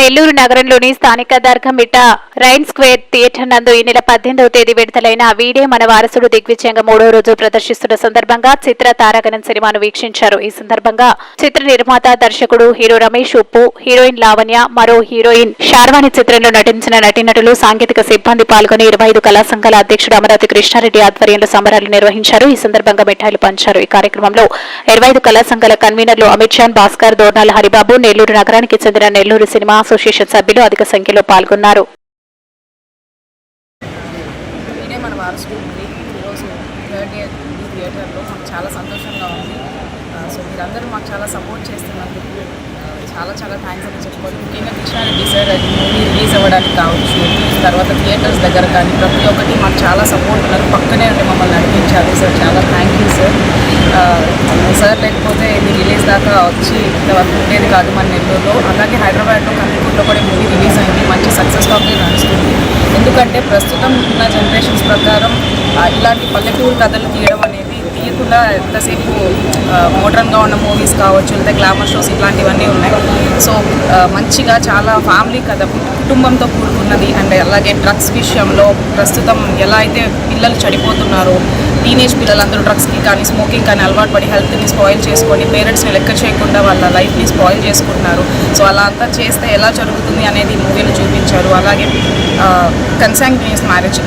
నెల్లూరు నగరంలోని స్థానిక Dargamitta rain square theatre నందు ఈ నెల పద్దెనిమిదవ తేదీ విడుదలైన వీడే మన వారసుడు దిగ్విజయంగా మూడో రోజు ప్రదర్శిస్తున్న సందర్భంగా చిత్ర తారాగణం సినిమాను వీక్షించారు. ఈ సందర్భంగా చిత్ర నిర్మాత దర్శకుడు హీరో రమేష్ ఉప్పు హీరోయిన్ లావణ్య మరో హీరోయిన్ షార్వాణి చిత్రంలో నటించిన నటీనటులు సాంకేతిక సిబ్బంది పాల్గొని ఇరవై ఐదు కళా సంఘాల అధ్యక్షుడు అమరావతి కృష్ణారెడ్డి ఆధ్వర్యంలో సంబరాలు నిర్వహించారు. ఈ సందర్భంగా మిఠాయిలు పంచారు. ఈ కార్యక్రమంలో ఇరవై ఐదు కళా సంఘాల కన్వీనర్లు అమిత్ షాన్ భాస్కర్ దోర్నాల్ హరిబాబు నెల్లూరు నగరానికి చెందిన నెల్లూరు సినిమా అసోసియేషన్ సభ్యులు అధిక సంఖ్యలో పాల్గొన్నారు. థియేటర్లో చాలా సంతోషంగా ఉంది. సో మీరందరూ మాకు చాలా సపోర్ట్ చేస్తున్నందుకు చాలా చాలా థ్యాంక్స్ అని చెప్పుకోవాలి. ముఖ్యంగా కృష్ణారెడ్డి సార్ అది మూవీ రిలీజ్ అవ్వడానికి కావచ్చు తర్వాత థియేటర్స్ దగ్గర కానీ ప్రతి ఒక్కటి మాకు చాలా సపోర్ట్ ఉన్నారు. పక్కనే ఉండి మమ్మల్ని నడిపించారు సార్. చాలా థ్యాంక్ యూ సార్. సార్ లేకపోతే ఇది రిలీజ్ దాకా వచ్చి ఇంతవరకు ఉండేది కాదు మన నెల్లూరులో. అలాగే హైదరాబాద్లో కందుకూరులో కూడా మూవీ రిలీజ్ అయింది. మంచి సక్సెస్ నడుస్తుంది. ఎందుకంటే ప్రస్తుతం ఉన్న జనరేషన్స్ ప్రకారం ఇలాంటి పల్లెటూరు కథలు తీయడం అనేది తీయకుండా ఎంతసేపు మోడర్న్గా ఉన్న మూవీస్ కావచ్చు లేదా గ్లామర్ షోస్ ఇట్లాంటివన్నీ ఉన్నాయి. సో మంచిగా చాలా ఫ్యామిలీ కథ కుటుంబంతో కూడుకున్నది. అండ్ అలాగే డ్రగ్స్ విషయంలో ప్రస్తుతం ఎలా అయితే పిల్లలు చనిపోతున్నారో టీనేజ్ పిల్లలందరూ డ్రగ్స్కి కానీ స్మోకింగ్ కానీ అలవాటు పడి హెల్త్ని స్పాయిల్ చేసుకొని పేరెంట్స్ని లెక్క చేయకుండా వాళ్ళ లైఫ్ని స్పాయిల్ చేసుకుంటున్నారు. సో అలా అంతా చేస్తే ఎలా జరుగుతుంది అనేది మూవీలో చూపించారు. అలాగే కన్సాంగ్నియస్ మ్యారేజ్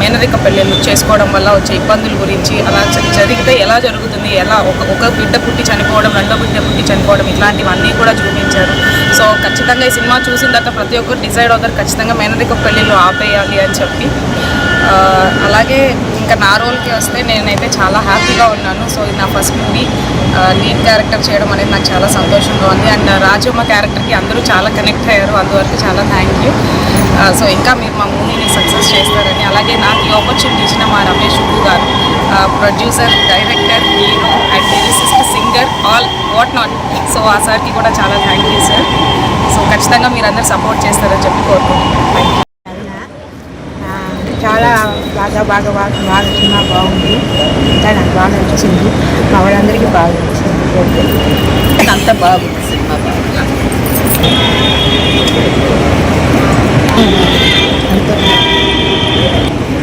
మేనరిక పెళ్ళిళ్ళు చేసుకోవడం వల్ల వచ్చే ఇబ్బందుల గురించి అలా జరిగితే ఎలా జరుగుతుంది ఎలా ఒక ఒక బిడ్డ పుట్టి చనిపోవడం రెండో బిడ్డ పుట్టి చనిపోవడం ఇట్లాంటివన్నీ కూడా చూపించారు. సో ఖచ్చితంగా ఈ సినిమా చూసిన తర్వాత ప్రతి ఒక్కరు డిసైడ్ అవుతారు ఖచ్చితంగా మేనరిక పెళ్ళిళ్ళు ఆపేయాలి అని చెప్పి. అలాగే ఇంకా నా రోల్కి వస్తే నేనైతే చాలా హ్యాపీగా ఉన్నాను. సో ఇది నా ఫస్ట్ మూవీ. లీడ్ క్యారెక్టర్ చేయడం అనేది నాకు చాలా సంతోషంగా ఉంది. అండ్ రాజమ్మ క్యారెక్టర్కి అందరూ చాలా కనెక్ట్ అయ్యారు. అందువరకు చాలా థ్యాంక్ యూ. సో ఇంకా మీరు మా మూవీని సక్సెస్ చేస్తారని. అలాగే నాకు ఈ ఆపర్చునిటీ ఇచ్చిన మా రమేష్ ఉప్పు గారు producer director hero and lyricist singer all what not so ఆ సార్కి కూడా చాలా థ్యాంక్ యూ సార్. సో ఖచ్చితంగా మీరు అందరు సపోర్ట్ చేస్తారని చెప్పి కోరుకుంటున్నాను. థ్యాంక్ యూ చాలా బాగా బాగా బాగా బాగా సినిమా బాగుంది. ఇంకా నాకు బాగా నచ్చింది. మా వాళ్ళందరికీ బాగా నచ్చింది. ఓకే. అంత బాగుంది సినిమా బాగా.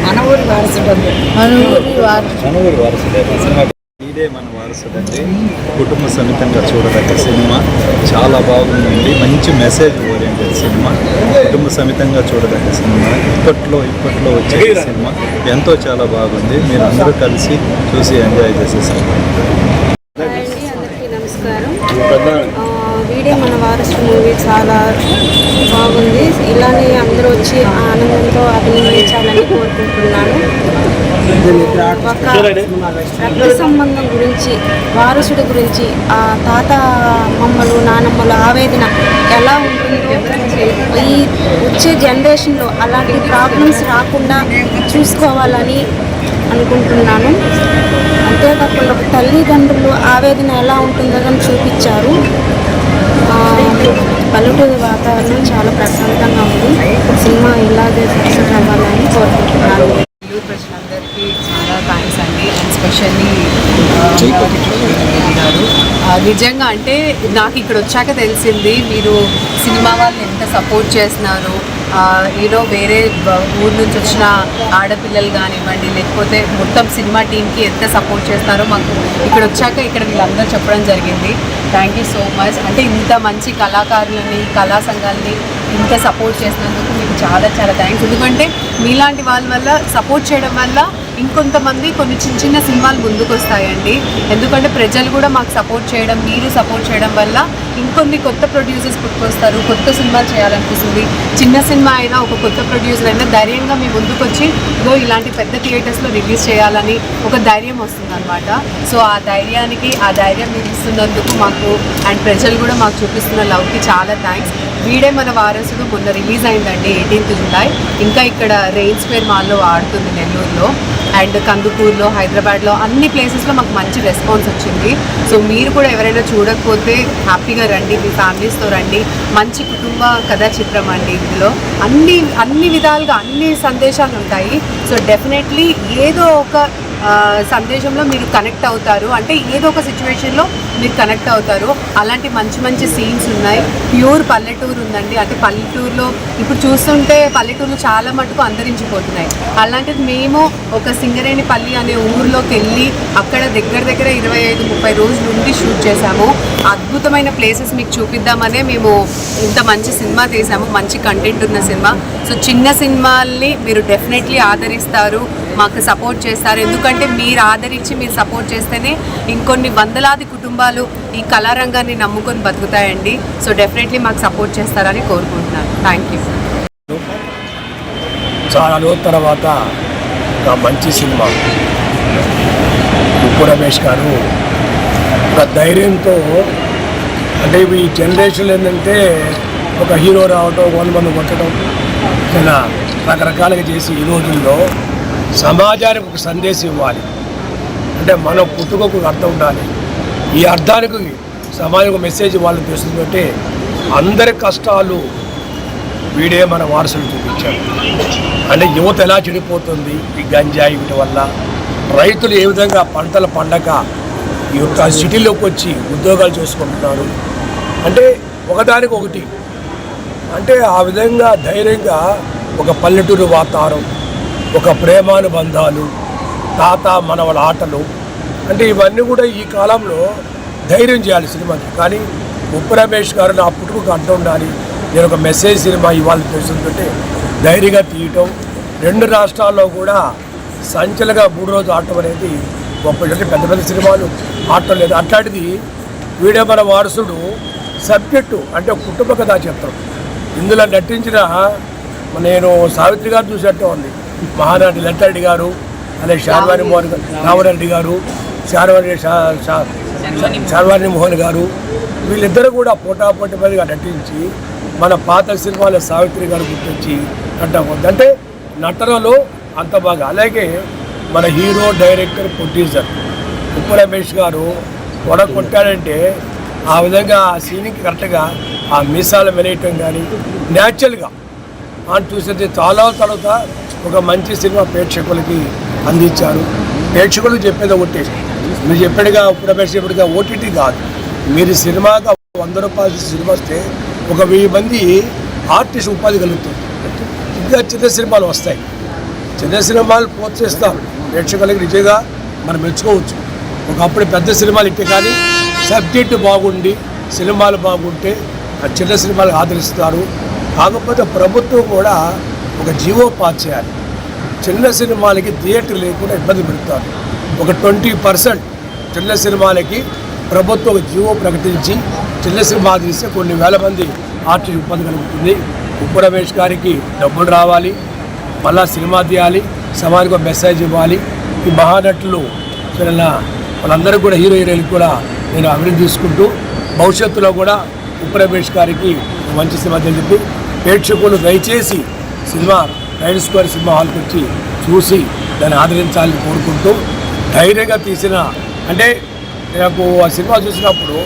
మన ఊరి వారసుడు మన ఊరి వారు మనూరు వారసుడే. సినిమా ఇదే మన వారసుడండి. కుటుంబ సమేతంగా చూడదగ్గ సినిమా. చాలా బాగుందండి. మంచి మెసేజ్ ఓరియంటెడ్ సినిమా. కుటుంబ సమేతంగా చూడదగ్గ సినిమా. ఇప్పట్లో ఇప్పట్లో వచ్చే సినిమా ఎంతో చాలా బాగుంది. మీరు అందరూ కలిసి చూసి ఎంజాయ్ చేసే సినిమా. నమస్కారం. ఆ, వీడే మన వారసు మూవీ చాలా బాగుంది. ఇలానే అందరూ వచ్చి ఆనందంతో అభినందించాలని కోరుకుంటున్నాను. ఒక రక్త సంబంధం గురించి వారసుడి గురించి ఆ తాత మమ్మలు నానమ్మల ఆవేదన ఎలా ఉంటుందో ఈ వచ్చే జనరేషన్లో అలాంటి ప్రాబ్లమ్స్ రాకుండా చూసుకోవాలని అనుకుంటున్నాను. అంతేకాకుండా తల్లిదండ్రులు ఆవేదన ఎలా ఉంటుందో అని చూపించారు. పల్లెటూరి వాతావరణం చాలా ప్రశాంతంగా ఉంది. సినిమా ఇలాగే సక్సెస్ అవ్వాలని కోరుకుంటున్నాను నెల్లూరు ప్రజలందరికీ చాలా థ్యాంక్స్ అండి అండ్ స్పెషల్లీ గారు. ఆ, నిజంగా అంటే నాకు ఇక్కడ వచ్చాక తెలిసింది మీరు సినిమా వాళ్ళని ఎంత సపోర్ట్ చేస్తున్నారు. ఏదో వేరే ఊరు నుంచి వచ్చిన ఆడపిల్లలు కానివ్వండి లేకపోతే మొత్తం సినిమా టీంకి ఎంత సపోర్ట్ చేస్తారో మాకు ఇక్కడ వచ్చాక ఇక్కడ వీళ్ళందరూ చెప్పడం జరిగింది. థ్యాంక్ యూ సో మచ్ అంటే ఇంత మంచి కళాకారులని కళా సంఘాలని ఇంత సపోర్ట్ చేసినందుకు మీకు చాలా చాలా థ్యాంక్స్ ఎందుకంటే మీలాంటి వాళ్ళ వల్ల సపోర్ట్ చేయడం వల్ల ఇంకొంతమంది కొన్ని చిన్న చిన్న సినిమాలు ముందుకు వస్తాయండి ఎందుకంటే ప్రజలు కూడా మాకు సపోర్ట్ చేయడం మీరు సపోర్ట్ చేయడం వల్ల ఇంకొన్ని కొత్త ప్రొడ్యూసర్స్ పుట్టుకొస్తారు కొత్త సినిమాలు చేయాలనిపిస్తుంది. చిన్న సినిమా అయినా ఒక కొత్త ప్రొడ్యూసర్ అయినా ధైర్యంగా మీ ముందుకు వచ్చి ఇదో ఇలాంటి పెద్ద థియేటర్స్లో రిలీజ్ చేయాలని ఒక ధైర్యం వస్తుంది అనమాట సో ఆ ధైర్యానికి ఆ ధైర్యం మీరు ఇస్తున్నందుకు మాకు అండ్ ప్రజలు కూడా మాకు చూపిస్తున్న లవ్కి చాలా థ్యాంక్స్. వీడే మన వారసుడు. మొన్న రిలీజ్ అయిందండి ఎయిటీన్త్ జూలై ఇంకా ఇక్కడ రెయిన్ స్క్వేర్ మాల్లో ఆడుతుంది నెల్లూరులో. అండ్ కందుకూరులో హైదరాబాద్లో అన్ని ప్లేసెస్లో మాకు మంచి రెస్పాన్స్ వచ్చింది. సో మీరు కూడా ఎవరైనా చూడకపోతే హ్యాపీగా రండి మీ ఫ్యామిలీస్తో రండి. మంచి కుటుంబ కథా చిత్రం అండి ఇందులో. అన్ని అన్ని విధాలుగా అన్ని సందేశాలు ఉంటాయి. సో డెఫినెట్లీ ఏదో ఒక సందేశంలో మీరు కనెక్ట్ అవుతారు. అంటే ఏదో ఒక సిచ్యువేషన్లో మీరు కనెక్ట్ అవుతారు. అలాంటి మంచి మంచి సీన్స్ ఉన్నాయి. ప్యూర్ పల్లెటూరు ఉందండి. అంటే పల్లెటూరులో ఇప్పుడు చూస్తుంటే పల్లెటూరు చాలా మటుకు అంతరించిపోతున్నాయి. అలాంటిది మేము ఒక సింగరేణిపల్లి అనే ఊర్లోకి వెళ్ళి అక్కడ దగ్గర దగ్గర ఇరవై ఐదు ముప్పై రోజులు ఉండి షూట్ చేశాము. అద్భుతమైన ప్లేసెస్ మీకు చూపిద్దామనే మేము ఇంత మంచి సినిమా తీసాము. మంచి కంటెంట్ ఉన్న సినిమా. సో చిన్న సినిమాల్ని మీరు డెఫినెట్లీ ఆదరిస్తారు. మాకు సపోర్ట్ చేస్తారు. ఎందుకంటే మీరు ఆదరించి మీరు సపోర్ట్ చేస్తేనే ఇంకొన్ని వందలాది కుటుంబాలు ఈ కళారంగాన్ని నమ్ముకొని బతుకుతాయండి. సో డెఫినెట్లీ మాకు సపోర్ట్ చేస్తారని కోరుకుంటున్నాను. థ్యాంక్ యూ చాలా రోజుల తర్వాత ఒక మంచి సినిమా. ఉప్పు రమేష్ గారు ఒక ధైర్యంతో అంటే ఈ జనరేషన్ ఏంటంటే ఒక హీరో రావటం వంద మంది కొట్టడం ఇలా రకరకాలుగా చేసి ఈ రోజుల్లో సమాజానికి ఒక సందేశం ఇవ్వాలి. అంటే మన పుట్టుకకు అర్థం ఉండాలి. ఈ అర్థానికి సమాజం మెసేజ్ వాళ్ళు తెలుస్తుందంటే అందరి కష్టాలు వీడే మన వారసులు చూపించాడు అంటే యువత ఎలా చెడిపోతుంది? ఈ గంజాయి వీటి వల్ల రైతులు ఏ విధంగా పంటలు పండక ఈ యొక్క సిటీలోకి వచ్చి ఉద్యోగాలు చేసుకుంటున్నారు? అంటే ఒకదానికి ఒకటి. అంటే ఆ విధంగా ధైర్యంగా ఒక పల్లెటూరు వాతావరణం ఒక ప్రేమానుబంధాలు తాత మనవల ఆటలు. అంటే ఇవన్నీ కూడా ఈ కాలంలో ధైర్యం చేయాలి సినిమాకి. కానీ ఉప్పు రమేష్ గారు నా పుట్టుకు అడ్డం ఉండాలి. నేను ఒక మెసేజ్ సినిమా ఇవ్వాలని తెలుస్తుంటే ధైర్యంగా తీయటం. రెండు రాష్ట్రాల్లో కూడా సంచలగా మూడు రోజులు ఆడటం అనేది గొప్ప పెద్ద పెద్ద సినిమాలు ఆడటం లేదు. అట్లాంటిది వీడే మన వారసుడు సబ్జెక్టు అంటే కుటుంబ కథా చిత్రం ఇందులో నటించిన నేను సావిత్రి గారు చూసినట్టే ఉంది. మహానటి లతారెడ్డి గారు అలాగే శార్వాణి మోహన్ గారు రామరెడ్డి గారు శార్వాణి శార్వాణి మోహన్. గారు వీళ్ళిద్దరూ కూడా పోటాపోటీ పదిగా నటించి మన పాత సినిమాల సావిత్రి గారు గుర్తొచ్చి నటన అంటే నటనలో అంత బాగా అలాగే మన హీరో డైరెక్టర్ ప్రొడ్యూసర్ ఉప్పు రమేష్ గారు కొడ కొట్టాడంటే ఆ విధంగా ఆ సీన్కి కరెక్ట్గా ఆ మీసాలు మెనేయటం కానీ న్యాచురల్గా అని చూసేది చాలా తర్వాత ఒక మంచి సినిమా ప్రేక్షకులకి అందించారు. ప్రేక్షకులు చెప్పేది ఒకటి మీరు చెప్పాడుగా రమేష్ ఓటీటీ కాదు. మీరు సినిమాగా వంద రూపాయల సినిమా వస్తే ఒక వెయ్యి మంది ఆర్టిస్ట్ ఉపాధి కలుగుతుంది ఇంకా చిన్న సినిమాలు వస్తాయి. చిన్న సినిమాలు ప్రోత్సహిస్తాం ప్రేక్షకులకి నిజంగా మనం మెచ్చుకోవచ్చు. ఒకప్పుడు పెద్ద సినిమాలు ఇట్టే కానీ సబ్జెక్టు బాగుండి సినిమాలు బాగుంటే ఆ చిన్న సినిమాలు ఆదరిస్తారు. కాకపోతే ప్రభుత్వం కూడా ఒక జీవో పాస్ చేయాలి చిన్న సినిమాలకి థియేటర్ లేకుండా ఇబ్బంది పెడతారు. ఒక ట్వంటీ పర్సెంట్ చిన్న సినిమాలకి ప్రభుత్వం జీవో ప్రకటించి చిన్న సినిమా తీస్తే కొన్ని వేల మంది ఆర్టిస్ట్ ఇబ్బంది కలుగుతుంది. ఉప్పు రమేష్ గారికి డబ్బులు రావాలి. మళ్ళా సినిమా తీయాలి. సమాజానికి ఒక మెసేజ్ ఇవ్వాలి. ఈ మహానటులు వీళ్ళ వాళ్ళందరూ కూడా హీరో హీరోయిన్కి కూడా నేను అభివృద్ధి తీసుకుంటూ భవిష్యత్తులో కూడా ఉప్పు రమేష్ గారికి మంచి సినిమా తెలిపి ప్రేక్షకులు దయచేసి సినిమా రైడ్ స్క్వేర్ సినిమా హాల్కి వచ్చి చూసి దాన్ని ఆదరించాలని కోరుకుంటూ ధైర్యంగా తీసిన అంటే నాకు ఆ సినిమా చూసినప్పుడు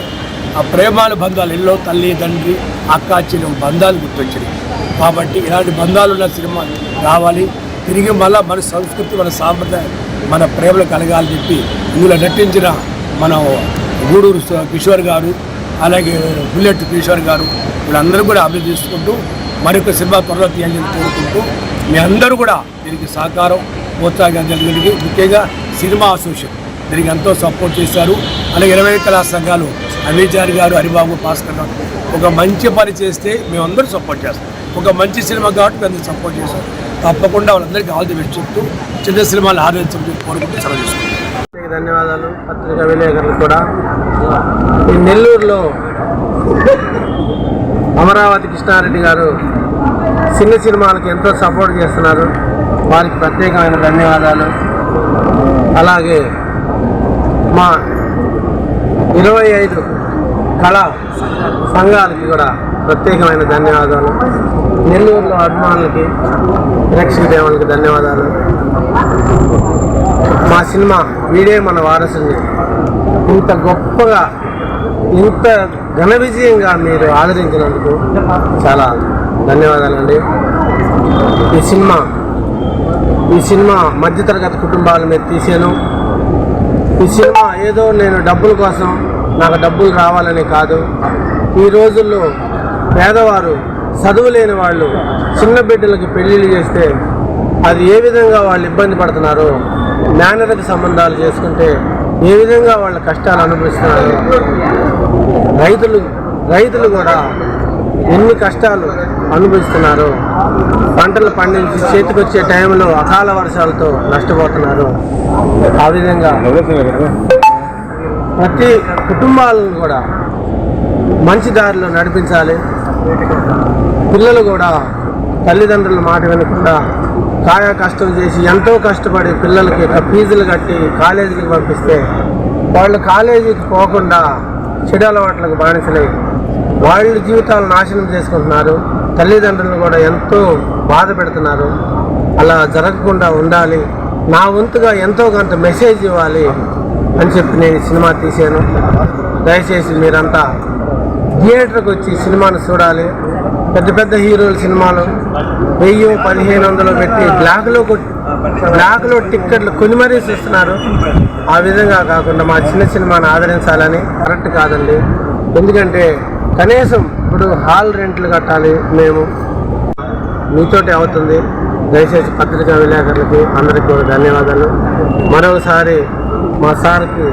ఆ ప్రేమాను బంధాలు ఇల్లు తల్లి తండ్రి అక్క చెల్లి బంధాలు గుర్తొచ్చాయి కాబట్టి ఇలాంటి బంధాలు ఉన్న సినిమా రావాలి. తిరిగి మళ్ళీ మన సంస్కృతి మన సాంప్రదాయం మన ప్రేమలు కలగాలని చెప్పి ఇందులో నటించిన మన గూడూరు కిషోర్ గారు అలాగే బుల్లెట్ కిషోర్ గారు వీళ్ళందరూ కూడా అభివృద్ధి చేసుకుంటూ మరొక సినిమా త్వరలో తీయాలని కోరుకుంటూ మీ అందరూ కూడా దీనికి సహకారం ప్రోత్సాహం జరిగింది ముఖ్యంగా సినిమా అసోసియేషన్ దీనికి ఎంతో సపోర్ట్ చేశారు. అలాగే ఇరవై కళా సంఘాలు అమీచారి గారు హరిబాబు భాస్కర్ ఒక మంచి పని చేస్తే మేమందరూ సపోర్ట్ చేస్తాం. ఒక మంచి సినిమా కాబట్టి మేము సపోర్ట్ చేస్తాం తప్పకుండా వాళ్ళందరికీ ఆల్ ది బెస్ట్ చెప్తూ చిన్న సినిమాలు ఆదరించడం కోరుకుంటూ సెలవు చేసుకుంటాం ధన్యవాదాలు. పత్రికా విలేకరులు కూడా. ఈ నెల్లూరులో అమరావతి కృష్ణారెడ్డి గారు చిన్న సినిమాలకు ఎంతో సపోర్ట్ చేస్తున్నారు. వారికి ప్రత్యేకమైన ధన్యవాదాలు. అలాగే మా ఇరవై ఐదు కళా సంఘాలకి కూడా ప్రత్యేకమైన ధన్యవాదాలు. నెల్లూరులో అభిమానులకి ప్రేక్షక దేవునికి ధన్యవాదాలు. మా సినిమా వీడే మన వారసుని ఇంత గొప్పగా ఇంత ఘన విజయంగా మీరు ఆదరించినందుకు చాలా ధన్యవాదాలండి. ఈ సినిమా ఈ సినిమా మధ్యతరగతి కుటుంబాల మీద తీసాను ఈ సినిమా ఏదో నేను డబ్బుల కోసం నాకు డబ్బులు రావాలని కాదు. ఈ రోజుల్లో పేదవారు చదువు లేని వాళ్ళు చిన్న బిడ్డలకి పెళ్ళిళ్ళు చేస్తే అది ఏ విధంగా వాళ్ళు ఇబ్బంది పడుతున్నారో మేనరిక సంబంధాలు చేసుకుంటే ఏ విధంగా వాళ్ళ కష్టాలు అనుభవిస్తున్నారు? రైతులు రైతులు కూడా ఎన్ని కష్టాలు అనుభవిస్తున్నారు? పంటలు పండించి చేతికొచ్చే టైంలో అకాల వర్షాలతో నష్టపోతున్నారు. ఆ విధంగా ప్రతి కుటుంబాలను కూడా మంచి దారిలో నడిపించాలి. పిల్లలు కూడా తల్లిదండ్రుల మాట వినకుండా కాయా కష్టం చేసి ఎంతో కష్టపడి పిల్లలకి ఫీజులు కట్టి కాలేజీకి పంపిస్తే వాళ్ళు కాలేజీకి పోకుండా చెడు అలవాట్లకు బానిసలై వాళ్ళ జీవితాలు నాశనం చేసుకుంటున్నారు. తల్లిదండ్రులను కూడా ఎంతో బాధ పెడుతున్నారు. అలా జరగకుండా ఉండాలి. నా వంతుగా ఎంతో కొంత మెసేజ్ ఇవ్వాలి అని చెప్పి నేను సినిమా తీశాను. దయచేసి మీరంతా థియేటర్కి వచ్చి సినిమాను చూడాలి. పెద్ద పెద్ద హీరోల సినిమాలు వెయ్యి పదిహేను వందలు పెట్టి బ్లాక్లో బ్లాక్లో టిక్కెట్లు కొని మరీ చూస్తున్నారు ఆ విధంగా కాకుండా మా చిన్న సినిమాను ఆదరించాలని కరెక్ట్ కాదండి. ఎందుకంటే కనీసం ఇప్పుడు హాల్ రెంట్లు కట్టాలి మేము. మీతోటి అవుతుంది. దయచేసి పత్రికా విలేకరులకి అందరికీ కూడా ధన్యవాదాలు. మరొకసారి మా సార్కి